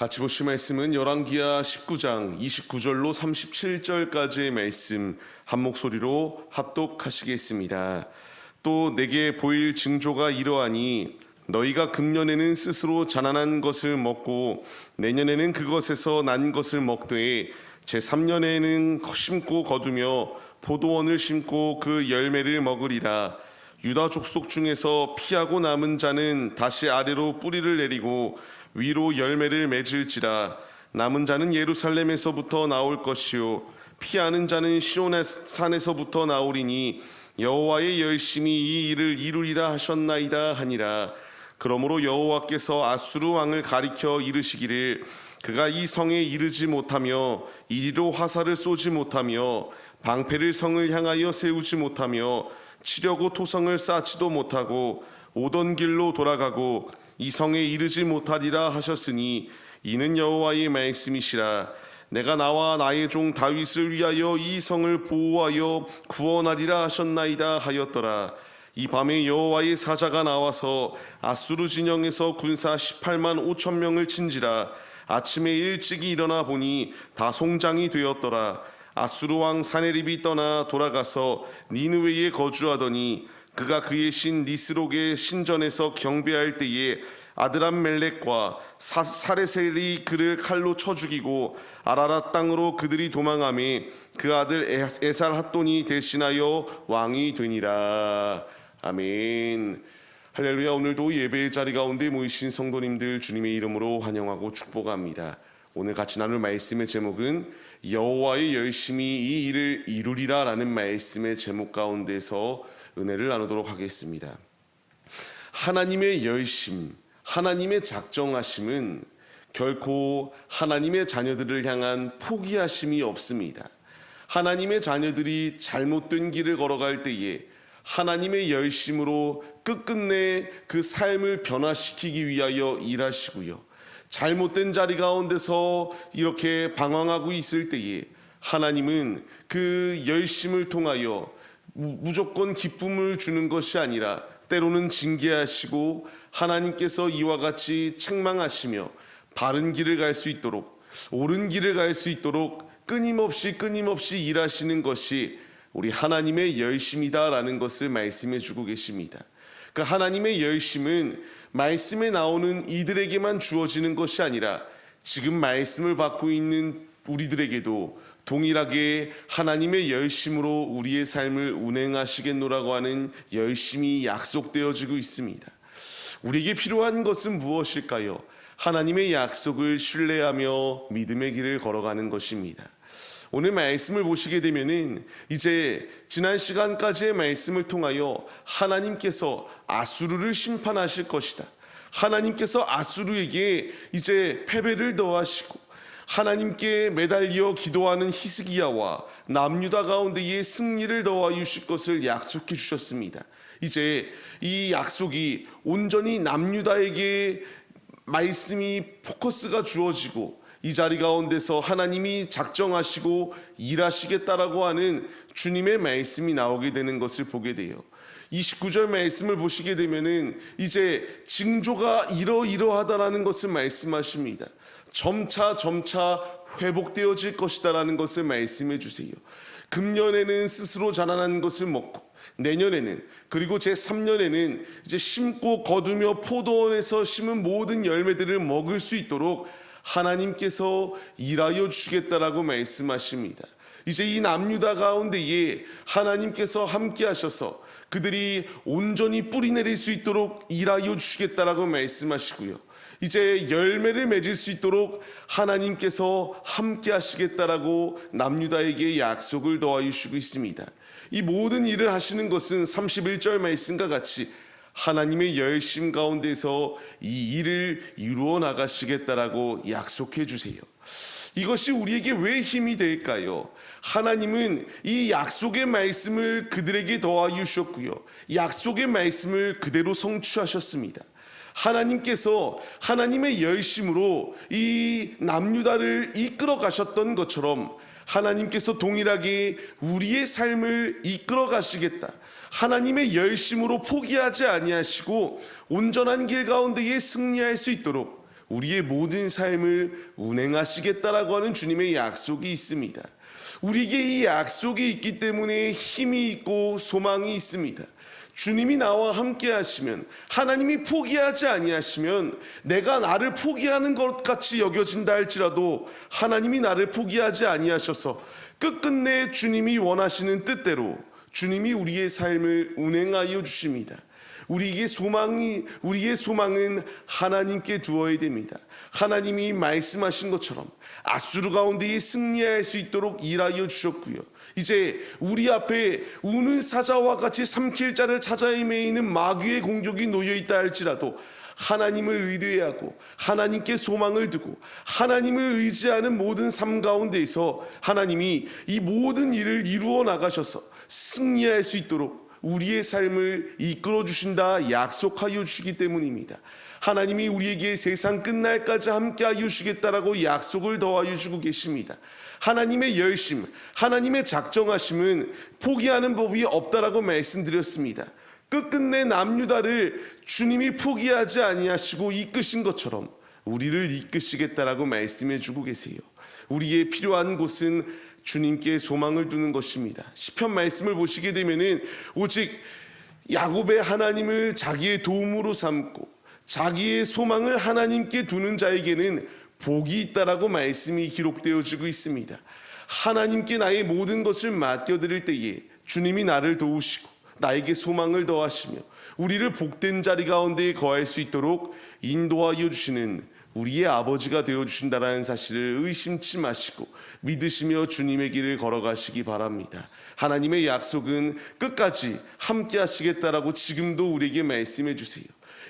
같이 보실 말씀은 열왕기하 19장 29절로 37절까지의 말씀 한 목소리로 합독하시겠습니다. 또 내게 보일 징조가 이러하니 너희가 금년에는 스스로 자난한 것을 먹고 내년에는 그것에서 난 것을 먹되 제 3년에는 심고 거두며 포도원을 심고 그 열매를 먹으리라 유다 족속 중에서 피하고 남은 자는 다시 아래로 뿌리를 내리고 위로 열매를 맺을지라. 남은 자는 예루살렘에서부터 나올 것이요. 피하는 자는 시온의 산에서부터 나오리니 여호와의 열심히 이 일을 이루리라 하셨나이다 하니라. 그러므로 여호와께서 아수르 왕을 가리켜 이르시기를 그가 이 성에 이르지 못하며 이리로 화살을 쏘지 못하며 방패를 성을 향하여 세우지 못하며 치려고 토성을 쌓지도 못하고 오던 길로 돌아가고 이 성에 이르지 못하리라 하셨으니 이는 여호와의 말씀이시라. 내가 나와 나의 종 다윗을 위하여 이 성을 보호하여 구원하리라 하셨나이다 하였더라. 이 밤에 여호와의 사자가 나와서 아수르 진영에서 군사 18만 5천 명을 친지라. 아침에 일찍이 일어나 보니 다 송장이 되었더라. 아수르 왕 사네립이 떠나 돌아가서 니느웨에 거주하더니 그가 그의 신 니스록의 신전에서 경배할 때에 아드람 멜렉과 사, 사레셀이 그를 칼로 쳐 죽이고 아라라 땅으로 그들이 도망함에 그 아들 에- 에살 핫돈이 대신하여 왕이 되니라. 아멘. 할렐루야. 오늘도 예배의 자리 가운데 모이신 성도님들 주님의 이름으로 환영하고 축복합니다. 오늘 같이 나눌 말씀의 제목은 여호와의 열심히 이 일을 이루리라라는 말씀의 제목 가운데서 은혜를 나누도록 하겠습니다. 하나님의 열심, 하나님의 작정하심은 결코 하나님의 자녀들을 향한 포기하심이 없습니다. 하나님의 자녀들이 잘못된 길을 걸어갈 때에 하나님의 열심으로 끝끝내 그 삶을 변화시키기 위하여 일하시고요. 잘못된 자리 가운데서 이렇게 방황하고 있을 때에 하나님은 그 열심을 통하여 무- 무조건 기쁨을 주는 것이 아니라 때로는 징계하시고 하나님께서 이와 같이 책망하시며 바른 길을 갈 수 있도록 옳은 길을 갈 수 있도록 끊임없이 끊임없이 일하시는 것이 우리 하나님의 열심이다라는 것을 말씀해 주고 계십니다. 그 하나님의 열심은 말씀에 나오는 이들에게만 주어지는 것이 아니라 지금 말씀을 받고 있는 우리들에게도 동일하게 하나님의 열심으로 우리의 삶을 운행하시겠노라고 하는 열심이 약속되어지고 있습니다. 우리에게 필요한 것은 무엇일까요? 하나님의 약속을 신뢰하며 믿음의 길을 걸어가는 것입니다. 오늘 말씀을 보시게 되면은 이제 지난 시간까지의 말씀을 통하여 하나님께서 아수르를 심판하실 것이다. 하나님께서 아수르에게 이제 패배를 더하시고 하나님께 매달려 기도하는 히스기야와 남유다 가운데에 승리를 더하여 주실 것을 약속해 주셨습니다. 이제 이 약속이 온전히 남유다에게 말씀이 포커스가 주어지고 이 자리 가운데서 하나님이 작정하시고 일하시겠다라고 하는 주님의 말씀이 나오게 되는 것을 보게 돼요. 29절 말씀을 보시게 되면은 이제 징조가 이러이러하다라는 것을 말씀하십니다. 점차 점차 회복되어질 것이다라는 것을 말씀해 주세요. 금년에는 스스로 자라난 것을 먹고 내년에는 그리고 제 3년에는 이제 심고 거두며 포도원에서 심은 모든 열매들을 먹을 수 있도록 하나님께서 일하여 주시겠다라고 말씀하십니다. 이제 이 남유다 가운데에 하나님께서 함께 하셔서 그들이 온전히 뿌리 내릴 수 있도록 일하여 주시겠다라고 말씀하시고요. 이제 열매를 맺을 수 있도록 하나님께서 함께 하시겠다라고 남유다에게 약속을 더하여 주시고 있습니다. 이 모든 일을 하시는 것은 31절 말씀과 같이 하나님의 열심 가운데서 이 일을 이루어 나가시겠다라고 약속해 주세요. 이것이 우리에게 왜 힘이 될까요? 하나님은 이 약속의 말씀을 그들에게 더하여 주셨고요. 약속의 말씀을 그대로 성취하셨습니다. 하나님께서 하나님의 열심으로 이 남유다를 이끌어 가셨던 것처럼 하나님께서 동일하게 우리의 삶을 이끌어 가시겠다. 하나님의 열심으로 포기하지 아니하시고 온전한 길 가운데에 승리할 수 있도록 우리의 모든 삶을 운행하시겠다라고 하는 주님의 약속이 있습니다. 우리에게 이 약속이 있기 때문에 힘이 있고 소망이 있습니다. 주님이 나와 함께 하시면 하나님이 포기하지 아니하시면 내가 나를 포기하는 것 같이 여겨진다 할지라도 하나님이 나를 포기하지 아니하셔서 끝끝내 주님이 원하시는 뜻대로 주님이 우리의 삶을 운행하여 주십니다. 우리에게 소망이 우리의 소망은 하나님께 두어야 됩니다. 하나님이 말씀하신 것처럼 아수르 가운데에 승리할 수 있도록 일하여 주셨고요. 이제 우리 앞에 우는 사자와 같이 삼킬 자를 찾아 헤매이는 마귀의 공격이 놓여 있다 할지라도 하나님을 의뢰하고 하나님께 소망을 두고 하나님을 의지하는 모든 삶 가운데에서 하나님이 이 모든 일을 이루어 나가셔서 승리할 수 있도록 우리의 삶을 이끌어 주신다 약속하여 주시기 때문입니다. 하나님이 우리에게 세상 끝날까지 함께 하여 주시겠다라고 약속을 더하여 주고 계십니다. 하나님의 열심, 하나님의 작정하심은 포기하는 법이 없다라고 말씀드렸습니다. 끝끝내 남유다를 주님이 포기하지 아니하시고 이끄신 것처럼 우리를 이끄시겠다라고 말씀해 주고 계세요. 우리의 필요한 곳은 주님께 소망을 두는 것입니다. 시편 말씀을 보시게 되면은 오직 야곱의 하나님을 자기의 도움으로 삼고 자기의 소망을 하나님께 두는 자에게는 복이 있다라고 말씀이 기록되어지고 있습니다. 하나님께 나의 모든 것을 맡겨드릴 때에 주님이 나를 도우시고 나에게 소망을 더하시며 우리를 복된 자리 가운데 거할 수 있도록 인도하여 주시는 우리의 아버지가 되어 주신다라는 사실을 의심치 마시고 믿으시며 주님의 길을 걸어가시기 바랍니다. 하나님의 약속은 끝까지 함께 하시겠다라고 지금도 우리에게 말씀해 주세요.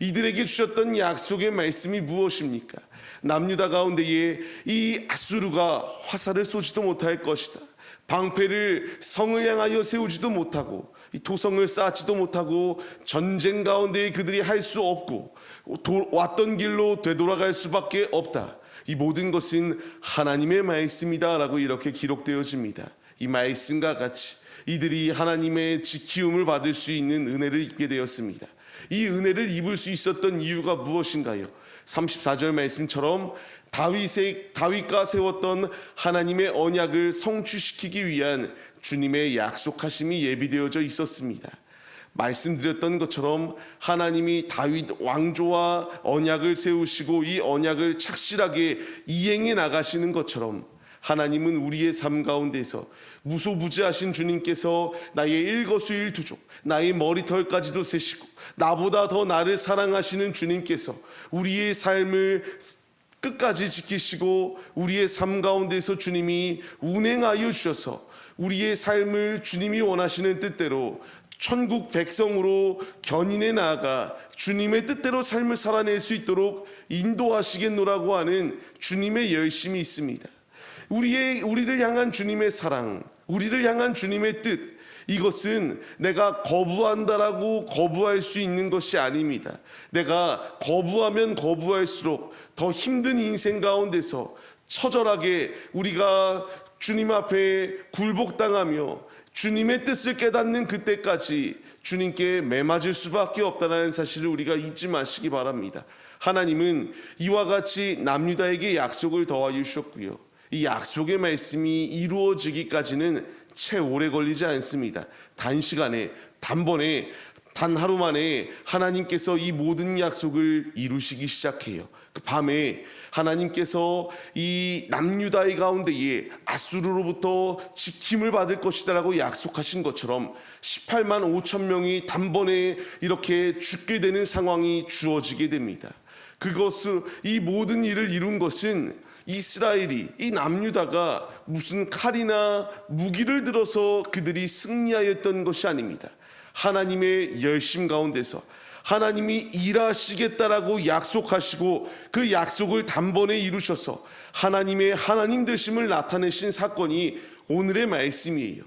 이들에게 주셨던 약속의 말씀이 무엇입니까? 남유다 가운데에 이 아수르가 화살을 쏘지도 못할 것이다. 방패를 성을 향하여 세우지도 못하고 이 도성을 쌓지도 못하고 전쟁 가운데 그들이 할 수 없고 도- 왔던 길로 되돌아갈 수밖에 없다. 이 모든 것은 하나님의 말씀이다라고 이렇게 기록되어집니다. 이 말씀과 같이 이들이 하나님의 지키움을 받을 수 있는 은혜를 입게 되었습니다. 이 은혜를 입을 수 있었던 이유가 무엇인가요? 34절 말씀처럼 다윗의 다윗과 세웠던 하나님의 언약을 성취시키기 위한 주님의 약속하심이 예비되어져 있었습니다. 말씀드렸던 것처럼 하나님이 다윗 왕조와 언약을 세우시고 이 언약을 착실하게 이행해 나가시는 것처럼 하나님은 우리의 삶 가운데서 무소부지하신 주님께서 나의 일거수일투족 나의 머리털까지도 세시고 나보다 더 나를 사랑하시는 주님께서 우리의 삶을 끝까지 지키시고 우리의 삶 가운데서 주님이 운행하여 주셔서 우리의 삶을 주님이 원하시는 뜻대로 천국 백성으로 견인해 나아가 주님의 뜻대로 삶을 살아낼 수 있도록 인도하시겠노라고 하는 주님의 열심이 있습니다. 우리의 우리를 향한 주님의 사랑, 우리를 향한 주님의 뜻 이것은 내가 거부한다라고 거부할 수 있는 것이 아닙니다. 내가 거부하면 거부할수록 더 힘든 인생 가운데서 처절하게 우리가 주님 앞에 굴복당하며 주님의 뜻을 깨닫는 그때까지 주님께 매맞을 수밖에 없다는 사실을 우리가 잊지 마시기 바랍니다. 하나님은 이와 같이 남유다에게 약속을 더하여 주셨고요. 이 약속의 말씀이 이루어지기까지는 채 오래 걸리지 않습니다. 단시간에 단번에 단 하루 만에 하나님께서 이 모든 약속을 이루시기 시작해요. 그 밤에 하나님께서 이 남유다의 가운데에 아수르로부터 지킴을 받을 것이다라고 약속하신 것처럼 18만 5천 명이 단번에 이렇게 죽게 되는 상황이 주어지게 됩니다. 그것을 이 모든 일을 이룬 것은 이스라엘이 이 남유다가 무슨 칼이나 무기를 들어서 그들이 승리하였던 것이 아닙니다. 하나님의 열심 가운데서 하나님이 일하시겠다라고 약속하시고 그 약속을 단번에 이루셔서 하나님의 하나님 되심을 나타내신 사건이 오늘의 말씀이에요.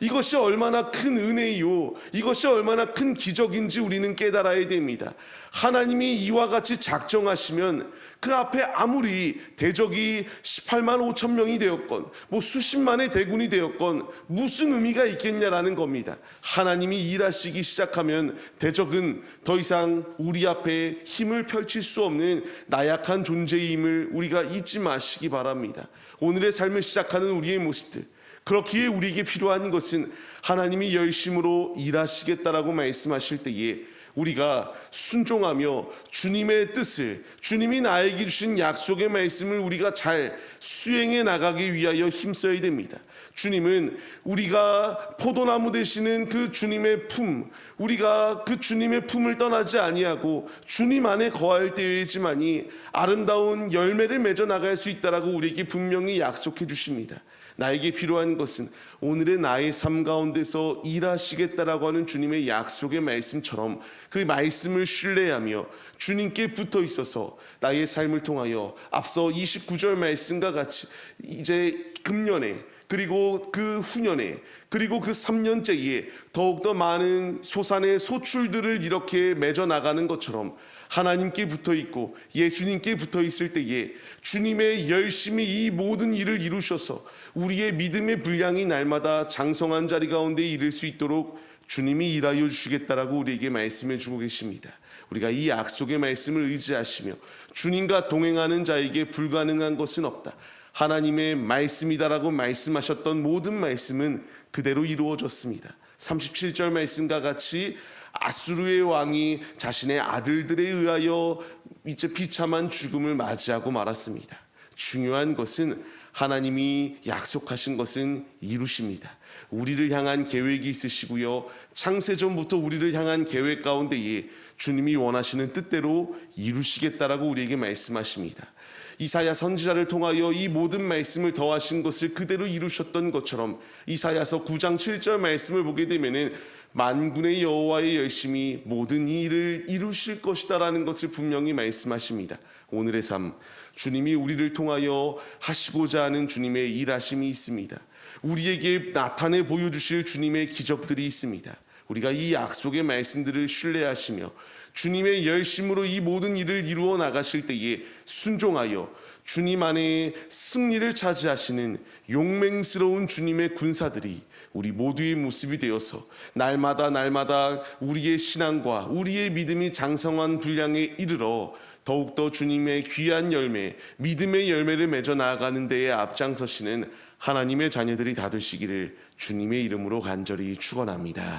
이것이 얼마나 큰 은혜이요. 이것이 얼마나 큰 기적인지 우리는 깨달아야 됩니다. 하나님이 이와 같이 작정하시면 그 앞에 아무리 대적이 18만 5천 명이 되었건 뭐 수십만의 대군이 되었건 무슨 의미가 있겠냐라는 겁니다. 하나님이 일하시기 시작하면 대적은 더 이상 우리 앞에 힘을 펼칠 수 없는 나약한 존재임을 우리가 잊지 마시기 바랍니다. 오늘의 삶을 시작하는 우리의 모습들 그렇기에 우리에게 필요한 것은 하나님이 열심으로 일하시겠다라고 말씀하실 때에 우리가 순종하며 주님의 뜻을 주님이 나에게 주신 약속의 말씀을 우리가 잘 수행해 나가기 위하여 힘써야 됩니다. 주님은 우리가 포도나무 되시는 그 주님의 품, 우리가 그 주님의 품을 떠나지 아니하고 주님 안에 거할 때이지만이 아름다운 열매를 맺어 나갈 수 있다라고 우리에게 분명히 약속해 주십니다. 나에게 필요한 것은 오늘의 나의 삶 가운데서 일하시겠다라고 하는 주님의 약속의 말씀처럼 그 말씀을 신뢰하며 주님께 붙어 있어서 나의 삶을 통하여 앞서 29절 말씀과 같이 이제 금년에 그리고 그 후년에 그리고 그 3년째에 더욱더 많은 소산의 소출들을 이렇게 맺어 나가는 것처럼 하나님께 붙어 있고 예수님께 붙어 있을 때에 주님의 열심히 이 모든 일을 이루셔서 우리의 믿음의 분량이 날마다 장성한 자리 가운데 이를 수 있도록 주님이 일하여 주시겠다라고 우리에게 말씀해 주고 계십니다. 우리가 이 약속의 말씀을 의지하시며 주님과 동행하는 자에게 불가능한 것은 없다. 하나님의 말씀이다라고 말씀하셨던 모든 말씀은 그대로 이루어졌습니다. 37절 말씀과 같이 아수르의 왕이 자신의 아들들에 의하여 이제 비참한 죽음을 맞이하고 말았습니다. 중요한 것은 하나님이 약속하신 것은 이루십니다. 우리를 향한 계획이 있으시고요. 창세전부터 우리를 향한 계획 가운데에 주님이 원하시는 뜻대로 이루시겠다라고 우리에게 말씀하십니다. 이사야 선지자를 통하여 이 모든 말씀을 더하신 것을 그대로 이루셨던 것처럼 이사야서 9장 7절 말씀을 보게 되면은 만군의 여호와의 열심히 모든 이 일을 이루실 것이다라는 것을 분명히 말씀하십니다. 오늘의 삶 주님이 우리를 통하여 하시고자 하는 주님의 일하심이 있습니다. 우리에게 나타내 보여주실 주님의 기적들이 있습니다. 우리가 이 약속의 말씀들을 신뢰하시며 주님의 열심으로 이 모든 일을 이루어 나가실 때에 순종하여 주님 안에 승리를 차지하시는 용맹스러운 주님의 군사들이 우리 모두의 모습이 되어서 날마다 날마다 우리의 신앙과 우리의 믿음이 장성한 분량에 이르러 더욱더 주님의 귀한 열매, 믿음의 열매를 맺어 나아가는 데에 앞장서시는 하나님의 자녀들이 다 되시기를 주님의 이름으로 간절히 축원합니다.